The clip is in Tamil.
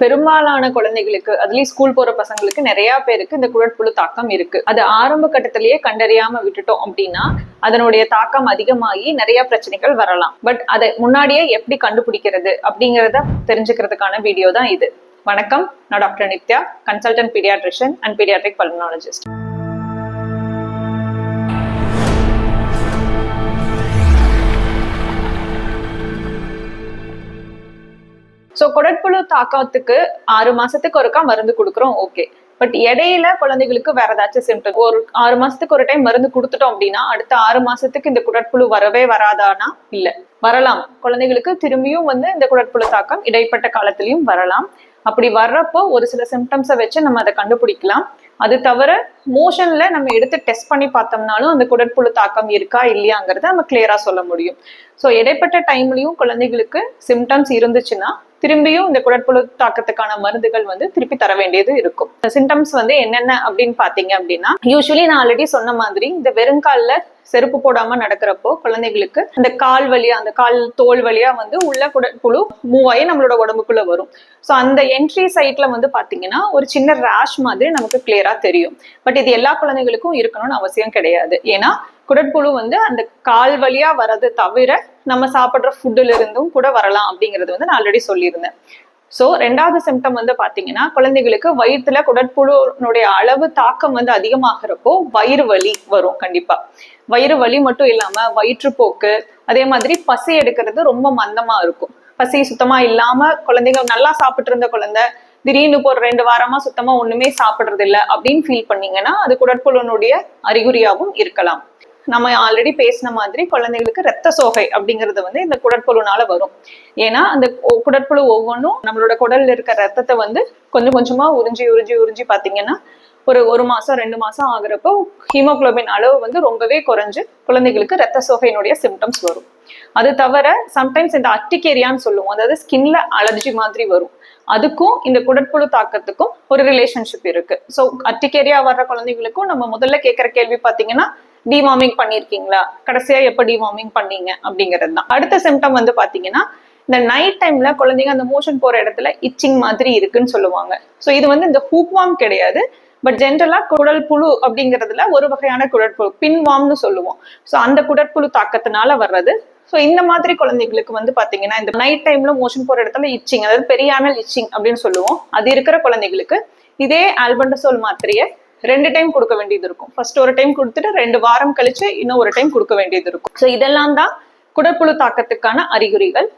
பெரும்பாலான குழந்தைகளுக்கு அதுலயும் ஸ்கூல் போற பசங்களுக்கு நிறைய பேருக்கு இந்த குழற்புழு தாக்கம் இருக்கு. அது ஆரம்ப கட்டத்திலேயே கண்டறியாம விட்டுட்டோம் அப்படின்னா அதனுடைய தாக்கம் அதிகமாகி நிறைய பிரச்சனைகள் வரலாம். பட் அதை முன்னாடியே எப்படி கண்டுபிடிக்கிறது அப்படிங்கறத தெரிஞ்சுக்கிறதுக்கான வீடியோ தான் இது. வணக்கம். நான் doctor Nithya consultant pediatrician and pediatric pulmonologist so குடற்புழு தாக்கத்துக்கு ஆறு மாசத்துக்கு ஒருக்கா மருந்து கொடுக்குறோம் ஓகே பட் இடையில குழந்தைகளுக்கு வேற ஏதாச்சும் சிம்டம் ஒரு ஆறு மாசத்துக்கு ஒரு டைம் மருந்து கொடுத்துட்டோம் அப்படின்னா அடுத்த ஆறு மாசத்துக்கு இந்த குடற்புழு வரவே வராதானா? இல்ல. வரலாம். குழந்தைகளுக்கு திரும்பியும் வந்து இந்த குடற்புழு தாக்கம் இடைப்பட்ட காலத்திலையும் வரலாம். அப்படி வர்றப்போ ஒரு சில சிம்டம்ஸை வச்சு நம்ம அதை கண்டுபிடிக்கலாம். அது தவிர மோஷன்ல நம்ம எடுத்து டெஸ்ட் பண்ணி பார்த்தோம்னாலும் அந்த குடற்புழு தாக்கம் இருக்கா இல்லையாங்கிறத நம்ம கிளியரா சொல்ல முடியும். ஸோ இடைப்பட்ட டைம்லயும் குழந்தைகளுக்கு சிம்டம்ஸ் இருந்துச்சுன்னா திரும்பியும் இந்த குடற்புழு தாக்கத்துக்கான மருந்துகள் வந்து திருப்பி தர வேண்டியது இருக்கும். சிம்டம்ஸ் வந்து என்னென்ன அப்படின்னு பாத்தீங்க அப்படின்னா யூஸ்வலி நான் ஆல்ரெடி சொன்ன மாதிரி இந்த வெறுங்கால்ல செருப்பு போடாம நடக்கிறப்போ குழந்தைகளுக்கு இந்த கால் வழியா அந்த கால் தோல் வழியா வந்து உள்ள குடற்புழு மூவ் ஆகி நம்மளோட உடம்புக்குள்ள வரும். ஸோ அந்த என்ட்ரி சைட்ல வந்து பாத்தீங்கன்னா ஒரு சின்ன ரேஷ் மாதிரி நமக்கு கிளியரா தெரியும். பட் இது எல்லா குழந்தைகளுக்கும் இருக்கணும்னு அவசியம் கிடையாது. ஏன்னா குடற்புழு வந்து அந்த கால் வழியா வர்றது தவிர நம்ம சாப்பிட்ற ஃபுட்டுல இருந்தும் கூட வரலாம் அப்படிங்கிறது வந்து நான் ஆல்ரெடி சொல்லியிருந்தேன். ஸோ ரெண்டாவது சிம்டம் வந்து பாத்தீங்கன்னா குழந்தைகளுக்கு வயிற்றுல குடற்புழுனுடைய அளவு தாக்கம் வந்து அதிகமாகிறப்போ வயிறு வலி வரும் கண்டிப்பா. வயிறு வலி மட்டும் இல்லாம வயிற்றுப்போக்கு அதே மாதிரி பசி எடுக்கிறது ரொம்ப மந்தமா இருக்கும். பசி சுத்தமா இல்லாம குழந்தைங்க நல்லா சாப்பிட்டு இருந்த குழந்தை திடீர்னு இப்போ ஒரு ரெண்டு வாரமா சுத்தமா ஒண்ணுமே சாப்பிடுறது இல்ல அப்படின்னு ஃபீல் பண்ணீங்கன்னா அது குடற்புழுனுடைய அறிகுறியாகவும் இருக்கலாம். நம்ம ஆல்ரெடி பேசின மாதிரி குழந்தைகளுக்கு ரத்த சோகை அப்படிங்கிறது வந்து இந்த குடற்புழுனால வரும். ஏன்னா அந்த குடற்புழு ஒவ்வொன்றும் நம்மளோட குடல்ல இருக்க ரத்தத்தை வந்து கொஞ்சம் கொஞ்சமா உறிஞ்சி உறிஞ்சி உறிஞ்சி பாத்தீங்கன்னா ஒரு ஒரு மாசம் ரெண்டு மாசம் ஆகுறப்போ ஹீமோகுளோபின் அளவு வந்து ரொம்பவே குறைஞ்சு குழந்தைகளுக்கு ரத்த சோகையினுடைய சிம்டம்ஸ் வரும். அது தவிர சம்டைம்ஸ் இந்த அட்டிகேரியான்னு சொல்லுவோம். அதாவது ஸ்கின்ல அலர்ஜி மாதிரி வரும். அதுக்கும் இந்த குடற்புழு தாக்கத்துக்கும் ஒரு ரிலேஷன்ஷிப் இருக்கு. ஸோ அட்டிகேரியா வர்ற குழந்தைங்களுக்கும் நம்ம முதல்ல கேட்குற கேள்வி பார்த்தீங்கன்னா டிவார்மிங் பண்ணியிருக்கீங்களா கடைசியா எப்போ டிவார்மிங் பண்ணீங்க? அப்படிங்கிறது தான். அடுத்த சிம்டம் வந்து பாத்தீங்கன்னா இந்த நைட் டைம்ல குழந்தைங்க அந்த மோஷன் போற இடத்துல இச்சிங் மாதிரி இருக்குன்னு சொல்லுவாங்க. ஸோ இது வந்து இந்த ஹூக்வாம் கிடையாது. பட் ஜென்ரலா குடல் புழு அப்படிங்கிறதுல ஒரு வகையான குடற்புழு பின்வாம்னு சொல்லுவோம். ஸோ அந்த குடற்புழு தாக்கத்தினால வர்றது. ஸோ இந்த மாதிரி குழந்தைகளுக்கு வந்து பாத்தீங்கன்னா இந்த நைட் டைம்ல மோஷன் போற இடத்துல இச்சிங் அதாவது பெரியானல் இச்சிங் அப்படின்னு சொல்லுவோம். அது இருக்கிற குழந்தைகளுக்கு இதே ஆல்பண்டசோல் மாத்திரையை ரெண்டு டைம் கொடுக்க வேண்டியது இருக்கும். ஃபர்ஸ்ட் ஒரு டைம் கொடுத்துட்டு ரெண்டு வாரம் கழிச்சு இன்னும் ஒரு டைம் கொடுக்க வேண்டியது இருக்கும். ஸோ இதெல்லாம் தான் குடற்புழு தாக்கத்துக்கான அறிகுறிகள்.